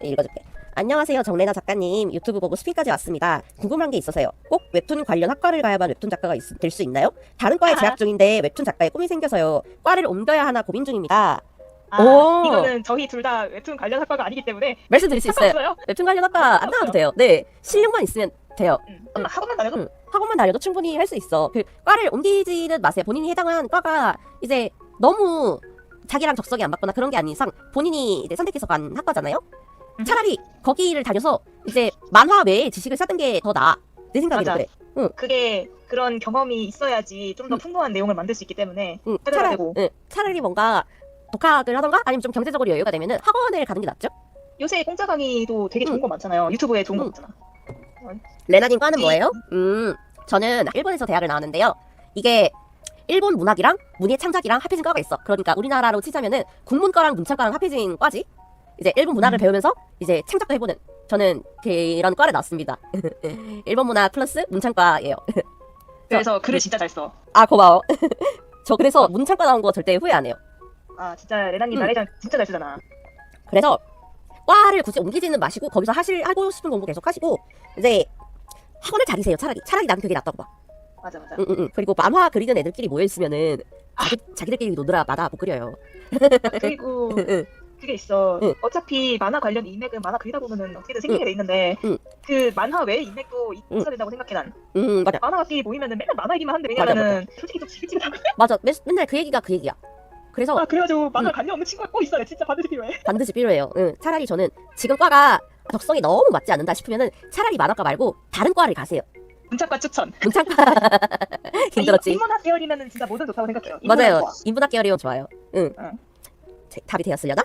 네, 읽어줄게. 안녕하세요, 정레나 작가님. 유튜브 보고 스피까지 왔습니다. 궁금한 게 있어서요. 꼭 웹툰 관련 학과를 가야만 웹툰 작가가 될 수 있나요? 다른 과에 재학 중인데 웹툰 작가의 꿈이 생겨서요. 과를 옮겨야 하나 고민 중입니다. 아, 오. 이거는 저희 둘 다 웹툰 관련 학과가 아니기 때문에 말씀드릴 수 있어요. 상관없어요. 웹툰 관련 학과 안 나와도 돼요. 네, 실력만 있으면 돼요. 음, 음, 학원만 다녀도 응, 학원만 다녀도 충분히 할 수 있어. 그 과를 옮기지는 마세요. 본인이 해당한 과가 이제 너무 자기랑 적성이 안 맞거나 그런 게 아닌 이상 본인이 이제 선택해서 간 학과잖아요. 음. 차라리 거기를 다녀서 이제 만화 외에 지식을 쌓는 게더 나아. 내 맞아. 그래. 그게 그런 경험이 있어야지 좀더 음. 풍부한 내용을 만들 수 있기 때문에 응, 차라리, 되고. 응, 차라리 뭔가 독학을 하던가 아니면 좀 경제적으로 여유가 되면은 학원을 가는 게 낫죠. 요새 공짜 강의도 되게 좋은 응. 거 많잖아요. 유튜브에 좋은 거 응. 많잖아. 레나님 과는 네. 뭐예요? 음, 저는 일본에서 대학을 나왔는데요. 이게 일본 문학이랑 문예 창작이랑 합해진 과가 있어. 그러니까 우리나라로 치자면은 국문과랑 문창과랑 합해진 과지. 이제 일본 문학을 음. 배우면서 이제 창작도 해보는 저는 그런 과를 나왔습니다. 일본 문학 플러스 문창과예요. 그래서 글을 진짜 잘 써. 아 고마워. 저 그래서 문창과 나온 거 절대 후회 안 해요. 아 진짜 레나님 응. 나래장 진짜 잘 쓰잖아. 그래서 과를 굳이 옮기지는 마시고 거기서 하실 하고 싶은 공부 계속 하시고 이제 학원을 다니세요. 차라리 차라리 난 그게 낫다고 봐. 맞아 맞아. 응, 응, 응. 그리고 만화 그리는 애들끼리 모여 있으면은 자기, 자기들끼리 노느라 마다 못 그려요. 그리고 응, 응. 그게 있어. 응. 어차피 만화 관련 인맥은 만화 그리다 보면은 어떻게든 생기게 돼 있는데 응. 그 만화 외의 인맥도 응. 있어야 된다고 생각해 난. 음 맞아 만화끼리 모이면은 맨날 만화 얘기만 하는데 맞아, 왜냐면은 솔직히 좀 지긋지긋하고. 맞아 맨, 맨날 그 얘기가 그 얘기야. 그래서 아 그래가지고 만화 응. 관련 없는 친구가 꼭 있어요. 진짜 반드시 필요해. 반드시 필요해요. 응. 차라리 저는 지금 과가 적성이 너무 맞지 않는다 싶으면은 차라리 만화과 말고 다른 과를 가세요. 문창과 추천. 문창과 힘들었지. 인문학 계열이면은 진짜 뭐든 좋다고 생각해요. 맞아요. 인문학과. 인문학 계열이면 좋아요. 응. 응. 제- 답이 되었으려나?